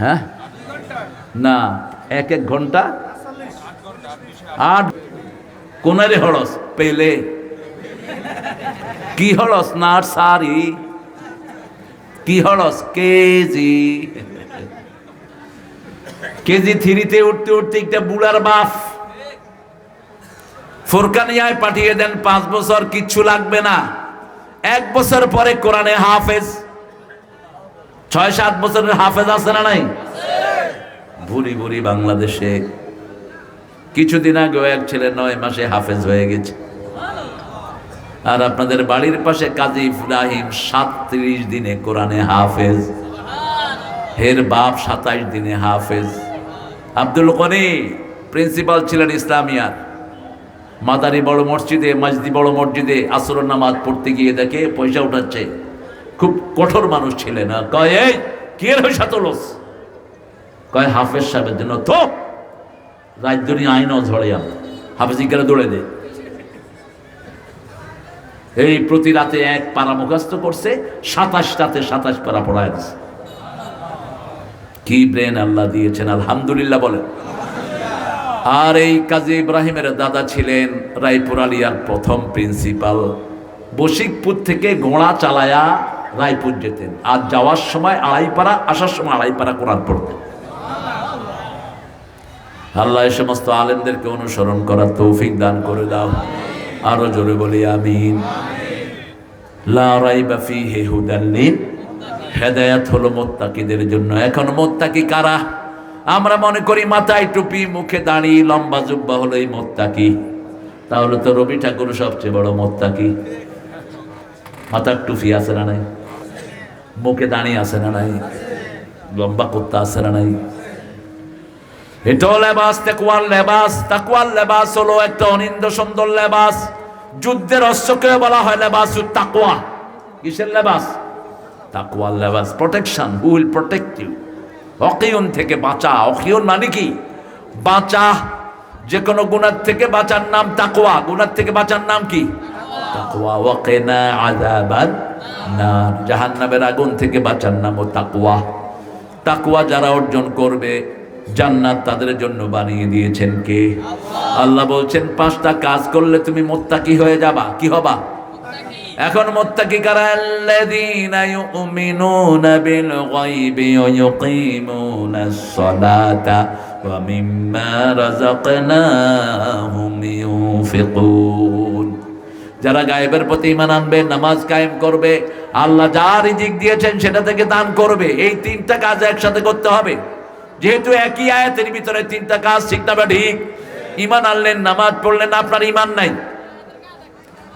হ্যাঁ? না, এক এক ঘণ্টা? আট কোনারে হলস পেলে? কি হলস নার্সারি কি হলস কেজি? কেজি থ্রিতে উঠতে উঠতে একটা বুড়ার বাপ ফোরকানিয়ায় পাঠিয়ে দেন, পাঁচ বছর কিচ্ছু লাগবে না। এক বছর পরে কোরআনে হাফেজ। ছয়, সাত বছরের হাফেজ আছে না নাই? ভুরি ভুরি বাংলাদেশে। কিছুদিন আগেও এক ছেলে নয় মাসে হাফেজ হয়ে গেছে। আর আপনাদের বাড়ির পাশে কাজী ইব্রাহিম সাতত্রিশ দিনে কোরআনে হাফেজ। হের বাপ সাতাইশ দিনে হাফেজ। আব্দুল কনি প্রিন্সিপাল ছিলেন ইসলামিয়ার মাদারি বড় মসজিদে মাসদি বড় মসজিদে আসর নামাজ পড়তে গিয়ে দেখে পয়সা উঠাচ্ছে। খুব কঠোর মানুষ ছিলেন কয়, এই, কে পয়সা তোলস কয়, হাফেজ সাহেবের জন্য। তো রাজধানী আইনও ঝড়ে আম হাফেজ ইকারে দৌড়ে দে। এই প্রতি রাতে এক পারা মুখস্থ করছে, সাতাশ রাতে সাতাশ পারা পড়ায় দিছে। কি ব্রেন আল্লাহ দিয়েছেন, আলহামদুলিল্লাহ বলেন। আর এই কাজী ইব্রাহিমের দাদা ছিলেন রায়পুর আলিয়ার প্রথম প্রিন্সিপাল। বশিকপুর থেকে ঘোড়া চালায়া রায়পুর যেতেন। আর যাওয়ার সময় আড়াইপাড়া, আসার সময় আড়াইপাড়া কোরআন পড়তেন। আল্লাহ এই সমস্ত আলেমদেরকে অনুসরণ করার তৌফিক দান করে দাও। আরও জোরে বলি, আমিন। হেদায়াত হলো মোত্তাকিদের জন্য। এখন মোত্তাকি কারা? আমরা মনে করি মাথায় টুপি, মুখে দাঁড়ি, লম্বা জুব্বা হলো এই মোত্তাকি। তাহলে তো রবি ঠাকুর সবচেয়ে বড় মোত্তাকি। মাথার টুপি আছে না নাই? মুখে দাঁড়িয়ে আছে না নাই? লম্বা করতে আছে না নাই? এটাও লেবাস, তাকুয়ার লেবাস তাকুয়ার লেবাস হলো একটা অনিন্দ সুন্দর লেবাস। যুদ্ধের অস্ত্রকে বলা হয় লেবাস তাকুয়া। কিসের লেবাস? তাকুয়ার লেবাস, protection who will protect you অকিয়ন থেকে বাঁচা অকিয়ন মানে কি? বাঁচা যে কোনো গুণার থেকে বাঁচার নাম তাকুয়া। গুণার থেকে বাঁচার নাম কি? তাকুয়া ওয়াকিনা আযাবান নার। জাহান্নামের আগুন থেকে বাঁচার নামও তাকুয়া তাকুয়া যারা অর্জন করবে, জান্নাত তাদের জন্য বানিয়ে দিয়েছেন কে? আল্লাহ বলছেন, পাঁচটা কাজ করলে তুমি মোত্তাকি হয়ে যাবা। কি হবা? এখন মোত্তাকি কারা? আল্লাযীনা ইউমিনুনা বিল গায়বি ওয়া ইউকিমুনাস সালাতা ওয়া মিম্মা রাযাকনাহুম ইউনফিকুন। যারা গায়েবের প্রতি ইমান আনবে, নামাজ কায়েম করবে, আল্লাহ যা রিজিক দিয়েছেন সেটা থেকে দান করবে। এই তিনটা কাজ একসাথে করতে হবে। যেহেতু একই আয়াতের ভিতরে তিনটা কাজ, ঠিক না ঠিক? ইমান আনলেন, নামাজ পড়লেন, আপনার ইমান নাই।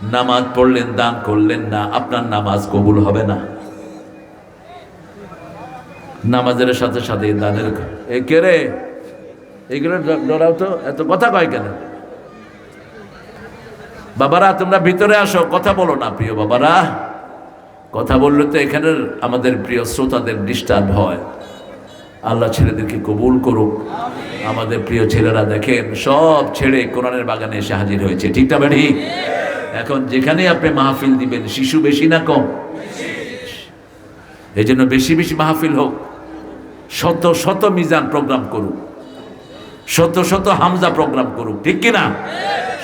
নামাজ পড়লেন, দান করলেন না, আপনার নামাজ কবুল হবে না। নামাজের সাথে সাথে দানের এ কে রে? এগুলো ডরাও তো, এত কথা কয় কেন? বাবারা তোমরা ভিতরে আসো কথা বলো না প্রিয় বাবারা। কথা বললে তো এখানের আমাদের প্রিয় শ্রোতাদের ডিস্টার্ব হয়। আল্লাহ ছেলেদেরকে কবুল করুক। আমাদের প্রিয় ছেলেরা দেখেন সব ছেড়ে কোরআনের বাগানে এসে হাজির হয়েছে। ঠিক না বাড়ি এখন যেখানে আপনি মাহফিল দিবেন শিশু বেশি না কম? এই জন্য বেশি বেশি মাহফিল হোক। শত শত মিজান প্রোগ্রাম করুক। শত শত হামজা প্রোগ্রাম করুক। ঠিক কিনা?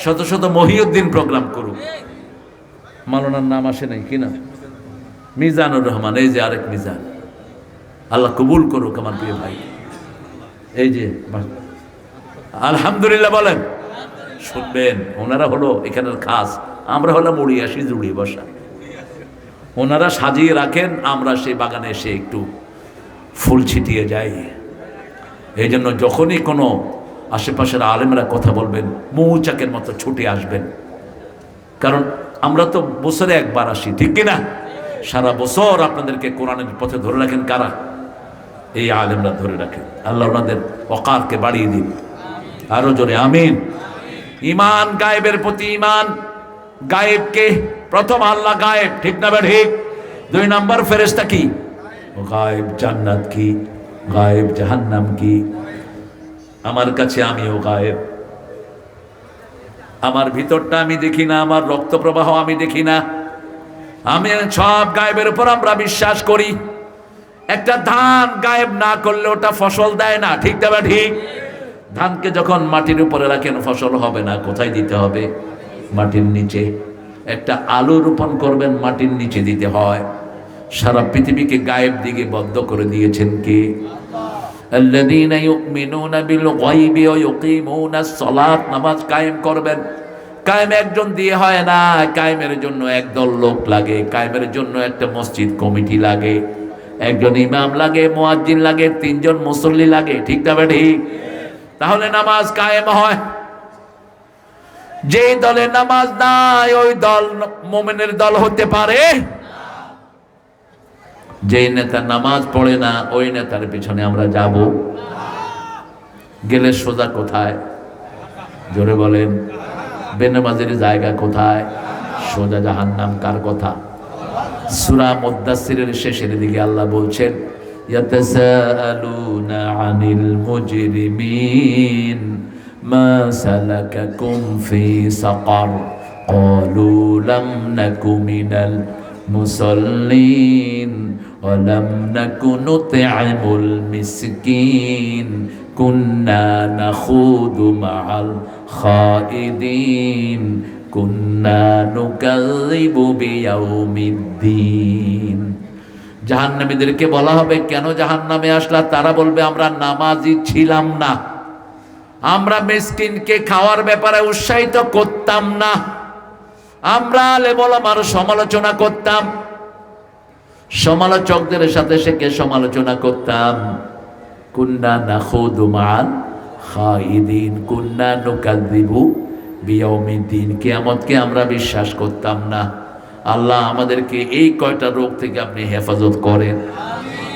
শত শত মহিউদ্দিন প্রোগ্রাম করুক। মালনার নাম আসে নাই কিনা মিজানুর রহমান, এই যে আরেক মিজান। আল্লাহ কবুল করুক আমার প্রিয় ভাই। এই যে আলহামদুলিল্লাহ বলেন। শুনবেন, ওনারা হলো এখানের খাস। আমরা হলাম উড়ি আসি জুড়ি বসা। ওনারা সাজিয়ে রাখেন, আমরা সেই বাগানে এসে একটু ফুল ছিটিয়ে যাই। এই জন্য যখনই কোনো আশেপাশের আলেমরা কথা বলবেন, মৌচাকের মতো ছুটে আসবেন। কারণ আমরা তো বছরে একবার আসি, ঠিক কিনা? সারা বছর আপনাদেরকে কোরআনের পথে ধরে রাখেন কারা? এই আলেমরা ধরে রাখেন। আল্লাহ ওনাদের অকারকে বাড়িয়ে দিন। আরও জোরে, আমিন। ইমান গায়েবের প্রতি ইমান গায়েবকে প্রথম আল্লাহ গায়েব, ঠিক না বে ঠিক? দুই নাম্বার ফেরেস্তা কি? গায়েব জান্নাত কি? গায়েব জাহান্নাম কি? আমার কাছে আমিও গায়েব। আমার ভিতরটা আমি দেখি না, আমার রক্ত প্রবাহ আমি দেখি না। আমি সব গায়েবের উপর আমরা বিশ্বাস করি। একটা ধান গায়েব না করলে ওটা ফসল দেয় না, ঠিক দেবে ঠিক? ধানকে যখন মাটির উপরে রাখেন, ফসল হবে না, কোথায় দিতে হবে? মাটির নিচে। একটা আলু রোপণ করবেন, মাটির নিচে দিতে হয়। সারা পৃথিবীকে গায়েব দিকে বদ্ধ করে দিয়েছেন কে? الذين يؤمنون بالغيب ويقيمون الصلاة নামাজ কায়েম করবেন কায়েম একজন দিয়ে হয় না কায়েমের জন্য একদল লোক লাগে কায়েমের জন্য একটা মসজিদ কমিটি লাগে একজন ইমাম লাগে মুয়াজ্জিন লাগে তিনজন মুসল্লি লাগে ঠিক না ঠিক তাহলে নামাজ কায়েম হয় যে দলে নামাজ নাই ওই দল মোমেনের দল হতে পারে যে নেতা নামাজ পড়ে না ওই নেতার পিছনে আমরা যাব গেলে সোজা কোথায় জোরে বলেন বেনামাজের জায়গা কোথায় সোজা জাহান নাম কার কথা সুরা মুদাসিরের শেষের দিকে আল্লাহ বলছেন يتساءلون عن المجرمين ما سلككم في سقر قالوا لم نك من المصلين ولم نك نطعم المسكين كنا نخوض مع الخائدين كنا نكذب بيوم الدين জাহান্নামীদেরকে বলা হবে কেন জাহান্নামে আসলা তারা বলবে আমরা নামাজি ছিলাম না আমরা মিসকিনকে খাওয়ার ব্যাপারে উৎসাহিত করতাম না আমরা লেবল আমার সমালোচনা করতাম সমালোচকদের সাথে সেকে সমালোচনা করতাম? কুন্না না খুদুমান খাইদিন, কুন্না নুকাদিবু বিয়মিদ্দিন কিয়ামতকে আমরা বিশ্বাস করতাম না। আল্লাহ আমাদেরকে এই কয়টা রোগ থেকে আপনি হেফাজত করেন।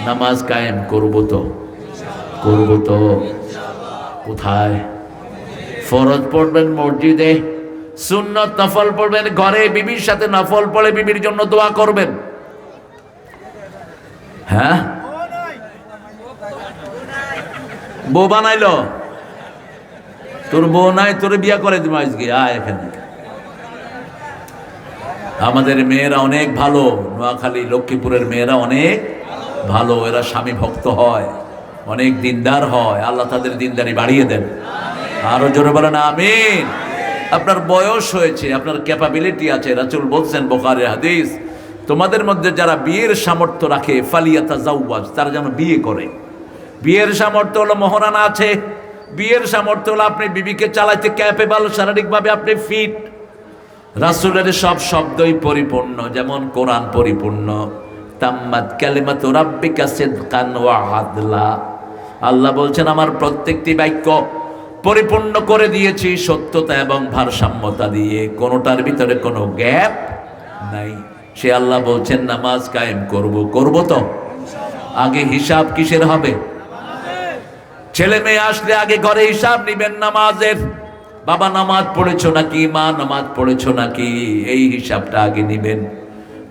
নামাজ কায়েম করব তো। করব তো। কোথায়? ফরজ পড়বেন মসজিদে। সুন্নত নফল পড়বেন ঘরে, বিবির সাথে নফল পড়ে বিবির জন্য দোয়া করবেন। হ্যাঁ? বউ বানাইলো? তোর বউ নাই, তোর বিয়া করে দিব আজকে, আয় এখানে। আমাদের মেয়েরা অনেক ভালো, নোয়াখালী, লক্ষ্মীপুরের মেয়েরা অনেক ভালো, এরা স্বামী ভক্ত হয়, অনেক দিনদার হয়, আল্লাহ তাদের দিনদারি বাড়িয়ে দেন। আরও জোরে বলেন, আমিন। আপনার বয়স হয়েছে, আপনার ক্যাপাবিলিটি আছে রাচুল বলছেন বোকারে হাদিস তোমাদের মধ্যে যারা বিয়ের সামর্থ্য রাখে ফালিয়াতা জাউওয়াজ তারা যেন বিয়ে করে। বিয়ের সামর্থ্য হলো মহারানা আছে। বিয়ের সামর্থ্য হলো আপনি বিবিকে চালাইতে ক্যাপেবল শারীরিকভাবে আপনি ফিট রাসূলের সব শব্দই পরিপূর্ণ, যেমন কোরআন পরিপূর্ণ। তাম্মাত কালিমাতু রাব্বিকা সিদকান ওয়া আদলা। আল্লাহ বলছেন, আমার প্রত্যেকটি বাক্য পরিপূর্ণ করে দিয়েছি সত্যতা এবং ভারসাম্যতা দিয়ে। কোনোটার ভিতরে কোনো গ্যাপ নাই। সে আল্লাহ বলছেন, নামাজ কায়েম করব। করব তো। আগে হিসাব কিসের হবে? ছেলে মেয়ে আসলে আগে ঘরে হিসাব নিবেন নামাজের। বাবা নামাজ পড়েছো নাকি? মা নামাজ পড়েছো নাকি? এই হিসাবটা আগে নিবেন।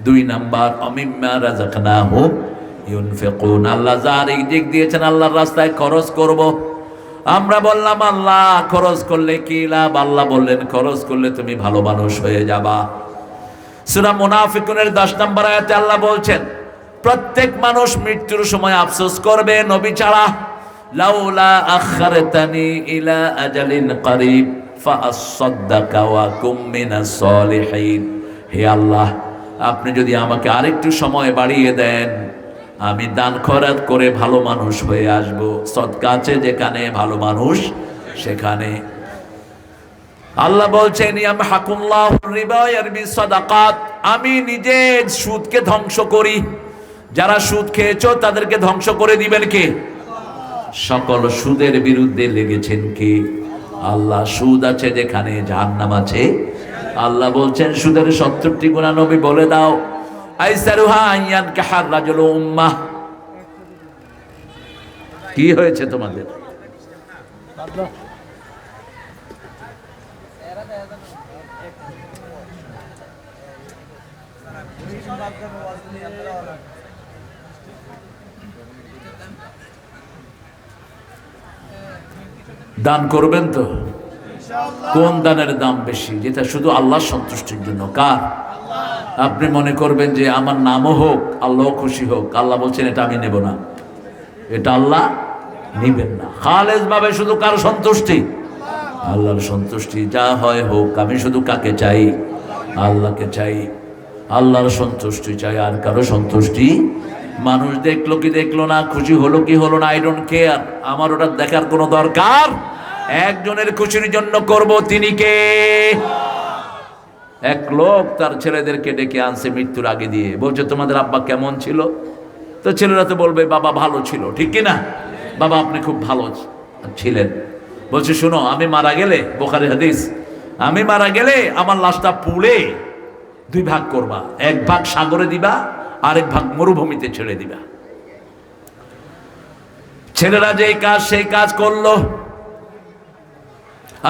দুই নাম্বার, অমিম্মা রাজাকনা হোক ইউনফিকুন। আল্লাহ যার দিক দিয়েছেন, আল্লাহর রাস্তায় খরচ করব। আমরা বললাম, আল্লাহ, খরচ করলে কি লাভ? আল্লাহ বললেন, খরচ করলে তুমি ভালো মানুষ হয়ে যাবা। সুরা মুনাফিকুনের দশ নম্বর আয়াতে আল্লাহ বলছেন, প্রত্যেক মানুষ মৃত্যুর সময় আফসোস করবে নবী ছাড়া। লাউলা আখারতানি ইলা আজালিন করিব হে আল্লাহ, আপনি যদি আমাকে আরেকটু সময় বাড়িয়ে দেন, আমি দান খরাত করে ভালো মানুষ হয়ে আসব। সৎকা আছে যেখানে ভালো মানুষ, সেখানে আল্লাহ বলছেন আমি নিজে সুদকে ধ্বংস করি। যারা সুদ খেয়েছ, তাদেরকে ধ্বংস করে দিবেন কে? সকল সুদের বিরুদ্ধে লেগেছেন কে? আল্লাহ সুদ আছে যেখানে, জাহান্নাম আছে। আল্লাহ বলছেন, সুদের সত্তরটি গুণা নবী বলে দাও। কি হয়েছে তোমাদের? দান করবেন তো? কোন দানের দাম বেশি? যেটা শুধু আল্লাহর সন্তুষ্টির জন্য। কার? আপনি মনে করবেন যে আমার নামও হোক আল্লাহ খুশি হোক, আল্লাহ বলছেন, এটা আমি নেব না। এটা আল্লাহ নিবেন না। খালেজ ভাবে শুধু কার সন্তুষ্টি? আল্লাহর সন্তুষ্টি যা হয় হোক, আমি শুধু কাকে চাই? আল্লাহকে চাই। আল্লাহর সন্তুষ্টি চাই, আর কারও সন্তুষ্টি? মানুষ দেখল কি দেখল না, খুশি হলো কি হলো না আই ডোন্ট কেয়ার আমার ওটা দেখার কোনো দরকার একজনের খুশির জন্য করব তিনি কে? এক লোক তার ছেলেদেরকে ডেকে আনছে মৃত্যুর আগে দিয়ে। বলছে, তোমাদের আব্বা কেমন ছিল? তো ছেলেরা তো বলবে, বাবা ভালো ছিল। ঠিক কি না? বাবা, আপনি খুব ভালো ছিলেন। বলছে, শোনো, আমি মারা গেলে, বোখারি হাদিস, আমি মারা গেলে আমার লাশটা পুড়ে দুই ভাগ করবা। এক ভাগ সাগরে দিবা, আরেক ভাগ মরুভূমিতে ছেড়ে দিবা। ছেলেরা যেই কাজ, সেই কাজ করল।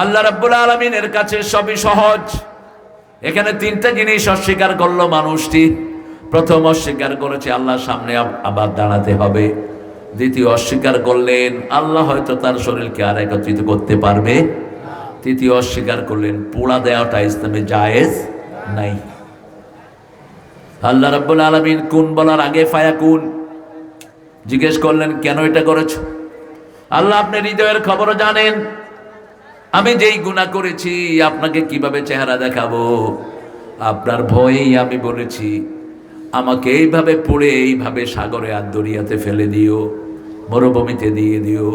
আল্লাহ রাব্বুল আলমিনের কাছে সবই সহজ। এখানে তিনটা জিনিস অস্বীকার করল মানুষটি। প্রথম অস্বীকার করেছে, আল্লাহর সামনে আবার দাঁড়াতে হবে। দ্বিতীয়, অস্বীকার করলেন, আল্লাহ হয়তো তার শরীরকে আর একত্রিত করতে পারবে। তৃতীয়, অস্বীকার করলেন, পোড়া দেওয়াটা ইসলামে জায়েজ নাই। আল্লাহ রাব্বুল আলমিন কোন বলার আগে ফায়া কোন? জিজ্ঞেস করলেন, কেন এটা করেছ? আল্লাহ আপনি হৃদয়ের খবরও জানেন আমি যেই গুণা করেছি, আপনাকে কীভাবে চেহারা দেখাবো? আপনার ভয়েই আমি বলেছি, আমাকে এইভাবে পড়ে, এইভাবে সাগরে আর দরিয়াতে ফেলে দিও, মরুভূমিতে দিয়ে দিও।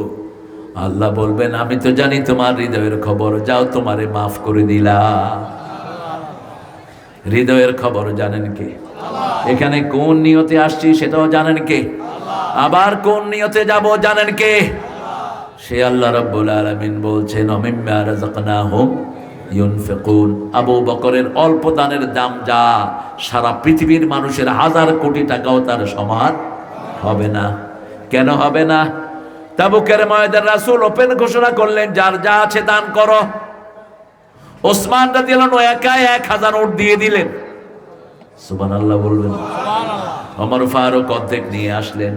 আল্লাহ বলবেন, আমি তো জানি তোমার হৃদয়ের খবর, যাও তোমারে মাফ করে দিলা হৃদয়ের খবর জানেন কে? এখানে কোন নিয়তে আসছি সেটাও জানেন কে? আবার কোন নিয়তে যাব জানেন কে? সে আল্লাহ রাব্বুল আলামিন বলছেন অমিম্মা রাযাকনাহুম ইউনফিকুন। আবু বকরের অল্প দানের দাম যা সারা পৃথিবীর মানুষের হাজার কোটি টাকাও তার সমান হবে না। কেন হবে না? তাবুকের ময়দান রাসূল ওপেন ঘোষণা করলেন যার যা আছে দান করো। ওসমান রাদিয়াল্লাহু একা এক হাজার ওট দিয়ে দিলেন। সুবহানাল্লাহ বলবেন। অমর ফারুক অর্ধেক নিয়ে আসলেন।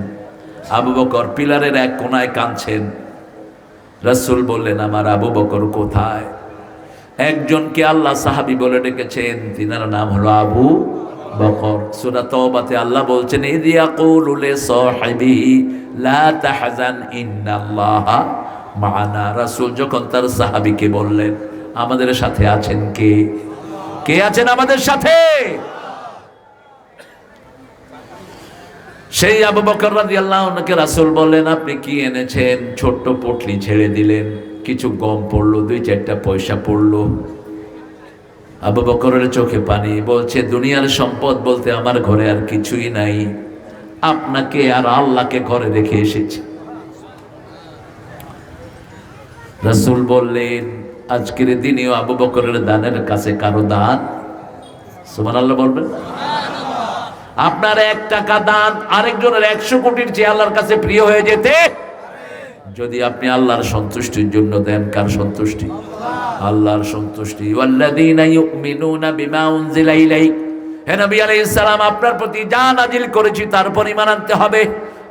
আবু বকর পিলারের এক কোনায় কাঁদছেন। রাসূল বললেন, আমার আবু বকর কোথায়? একজনকে আল্লাহ সাহাবী বলে ডেকেছেন, তিনার নাম হলো আবু বকর। সূরা তওবাতে আল্লাহ বলছেন মা'ানা। রাসূল যখন তার সাহাবীকে বললেন, আমাদের সাথে আছেন কে? কে আছেন আমাদের সাথে? সেই আবু বকর রাদিয়াল্লাহু আনহুকে রাসূল বললেন, আপনি কি এনেছেন? ছোট্ট পটলি ছেড়ে দিলেন। কিছু গম পড়ল, দুই চারটা পয়সা পড়ল। আবু বকরের চোখে পানি বলছে, দুনিয়ার সম্পদ বলতে আমার ঘরে আর কিছুই নাই। আপনাকে আর আল্লাহকে ঘরে রেখে এসেছি। রাসূল বললেন, আজকের দিনেও আবু বকরের দানের কাছে কারও দান? সুমান আল্লাহ বলবেন। আপনার এক টাকা দান আরেকজনের একশো কোটির চেয়ে আল্লাহর কাছে প্রিয় হয়ে যেতে? যদি আপনি আল্লাহর সন্তুষ্টির জন্য দেন, কার সন্তুষ্টি? আল্লাহর সন্তুষ্টি। হে নবী আলাইহিস সালাম, আপনার প্রতি যা নাজিল করেছি তার পরিমাণ আনতে হবে।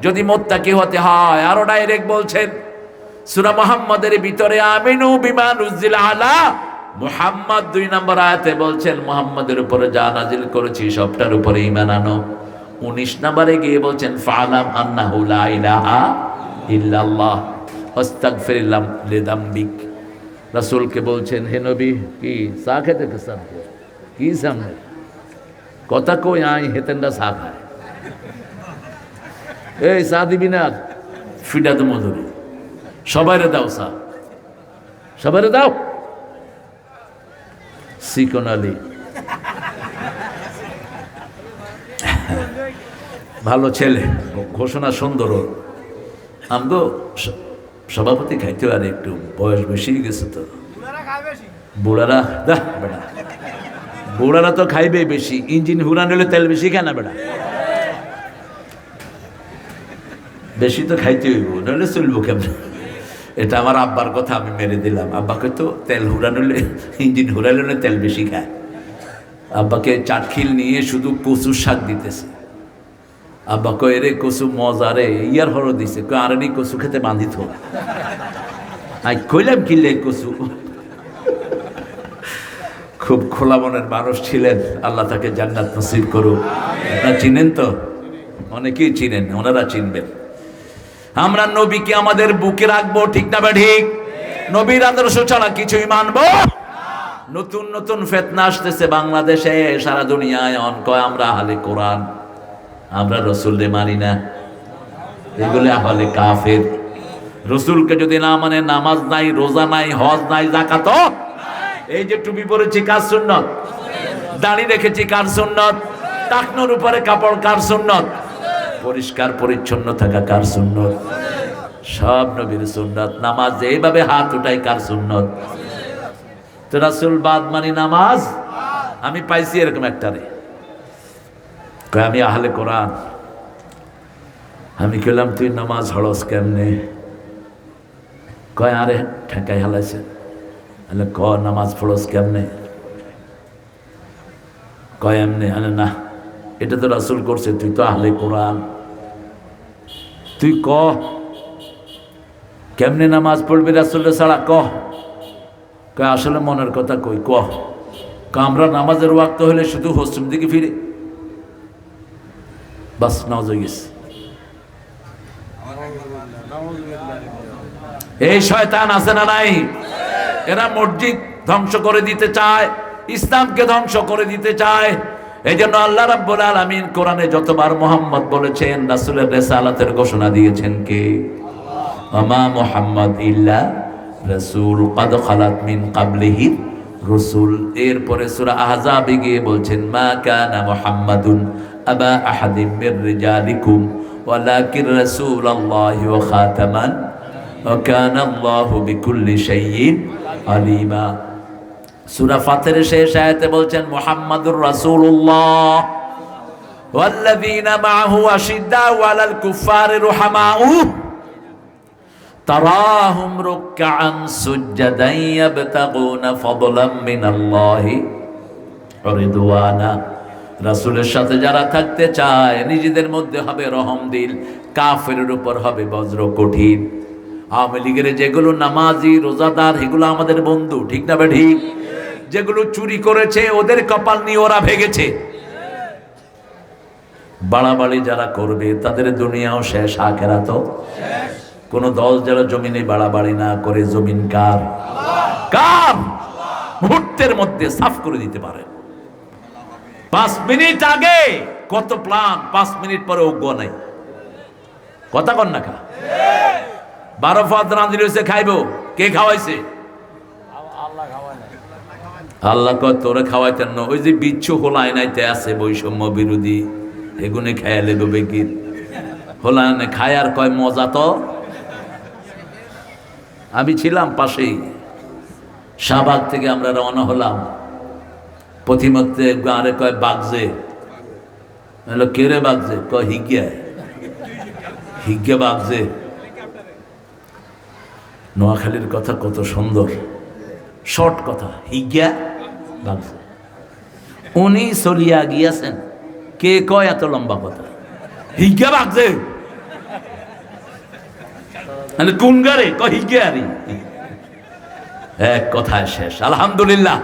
যদি মোত্তাকি হতে হয়, আরও ডাইরেক্ট বলছেন, সূরা মুহাম্মাদের ভিতরে আমিনু বিমা নুজিলা আলা মুহাম্মদ দুই নম্বর আয়াতে বলছেন, মুহাম্মাদের উপরে যা নাজিল করেছি সবটার উপরে ইমান আনো। উনিশ নম্বরে গিয়ে বলছেন, ফালাম আন্নাহু লা ইলাহা ইল্লাল্লাহ আস্তাগফিরুল্লাহ লিদাম্বিক রাসূলকে বলছেন, হে নবী, কি চা খেতে কি সামনে কথা কই আই হেতেনটা চা খায়। এই চা দিবি না, ফিডা তো মধুরি। সবাইরে দাও চা। সবাইরে দাও। সিকন আলী ভালো ছেলে ঘোষণা সুন্দর। আমগো সভাপতি খাইতে আর একটু বয়স বেশি গেছে তো। বুড়ারা দা বেটা বুড়ারা তো খাইবে বেশি ইঞ্জিন হুরান হলে তেল বেশি খায় না বেটা বেশি তো খাইতে হইব নাহলে চলবো কেমন? এটা আমার আব্বার কথা আমি মেরে দিলাম। আব্বাকে তো তেল হুরানলে ইঞ্জিন হুরানলে তেল বেশি খায়। আব্বাকে চাটখিল নিয়ে শুধু কচুর শাক দিতেছে। আব্বা কয় রে কচু মজা রে, ইয়ার হর দিছে। কয়, আরে কচু খেতে বাঁধিত আই কইলাম কিনলে কচু? খুব খোলা মনের মানুষ ছিলেন। আল্লাহ তাকে জান্নাত নসিব করুক। চিনেন তো? অনেকেই চিনেন, ওনারা চিনবেন। আমরা নবীকে আমাদের বুকে রাখব, ঠিক না বা ঠিক? নবীর আদর্শ ছাড়া কিছুই মানবো নতুন নতুন ফেতনা আসতেছে বাংলাদেশে, সারা দুনিয়ায় অন কয় আমরা আহলে কোরআন। আমরা রসুলরে মানি না। এগুলো আহলে কাফের। রসুলকে যদি না মানে নামাজ নাই, রোজা নাই, হজ নাই জাকাত এই যে টুপি পরেছি কার সুন্নত? দাড়ি রেখেছি কার সুন্নত? টাকনোর উপরে কাপড় কার সুন্নত? পরিষ্কার পরিচ্ছন্ন থাকা কার সুন্নত? সব নবীর সুন্নত। নামাজ এইভাবে হাত উঠাই কার সুন্নত? তো রাসুল বাদ মানি নামাজ? আমি পাইছি এরকম একটা রে। আমি আহলে কোরআন। আমি কইলাম, তুই নামাজ হড়স কেমনে? কয়, আরে ঠেকাই হালাইছে। ক, নামাজ পড়স কেমনে? কয়, এমনি? আলে, না। এটা তো রাসুল করছে, তুই তো আহলে কোরআন। তুই ক? কেমনে নামাজ পড়বি রাসুলের ছাড়া? ক? কয়, আসলে মনের কথা কই, ক? ক আমরা নামাজের ওয়াক্ত হলে শুধু পশ্চিম দিকে ফিরে। বাস, নামাজ হয়ে গেছে। এই শয়তান আছে না নাই? এরা মসজিদ ধ্বংস করে দিতে চায়, ইসলামকে ধ্বংস করে দিতে চায়। এই জন্য আল্লাহ রাব্বুল আলামিন কোরআনে যতবার মোহাম্মদ বলেছেন রাসূলের রিসালাতের ঘোষণা দিয়েছেন কে আমা মুহাম্মদ ইল্লা রাসূল قد খালাত মিন ক্বাবলিহি রসুল এরপরে সূরা আহজাবে গিয়ে বলছেন মা কানা মুহাম্মাদুন আবা আহাদিম মির রিজালিকুম ওয়ালাকিন রাসূলুল্লাহি ওয়া খাতামান وكان الله بكل شيء عليما সূরা ফাতিরের শেষ আয়াতে বলছেন মুহাম্মাদুর রাসূলুল্লাহ والذين معه أشداء على الكفار رحماء تراهم ركعا سجدا يبتغون فضلا من الله রিদওয়ানা রাসূলের সাথে যারা থাকতে চায় নিজেদের মধ্যে হবে রহম দিল কাফেরের উপর হবে বজ্র কঠিন আওয়ামী লীগের যেগুলো নামাজি রোজাদার এগুলো আমাদের বন্ধু ঠিক না বে ঠিক যেগুলো চুরি করেছে, ওদের কপাল নিয়ে ওরা ভেগেছে। বাড়াবাড়ি যারা করবে, তাদের দুনিয়াও শেষ আখেরা তো কোন দল যারা জমিনে বাড়াবাড়ি না করে, জমিন কার? কার? মুহূর্তের মধ্যে সাফ করে দিতে পারে। পাঁচ মিনিট আগে কত প্লান পাঁচ মিনিট পরে অজ্ঞ নাই। কথা কন না খা বারো ফাত রাঁধি রয়েছে খাইবো। কে খাওয়াইছে? আল্লাহ কয়, তোরে খাওয়াইতেন না। ওই যে বিচ্ছু হোলায় নাইতে আছে বৈষম্য বিরোধী। এগুনে খাইয়া লেগো বেকির। হোলায় খায় আর কয়, মজা তো? আমি ছিলাম পাশেই। শাহবাগ থেকে আমরা রওনা হলাম। পথিমধ্যে গাঁরে কয়, বাগজে। কেরে বাগজে? কয়, হিগিয়া। হিগে বাগজে। নোয়াখালীর কথা কত সুন্দর। শর্ট কথা, হিগিয়া। উনি চলিয়া গিয়াছেন। কে কয় এত লম্বা কথা? হিজ্ঞা বাগছে মানে কোন গারে কয় হিগিয়া এক কথায় শেষ। আলহামদুলিল্লাহ।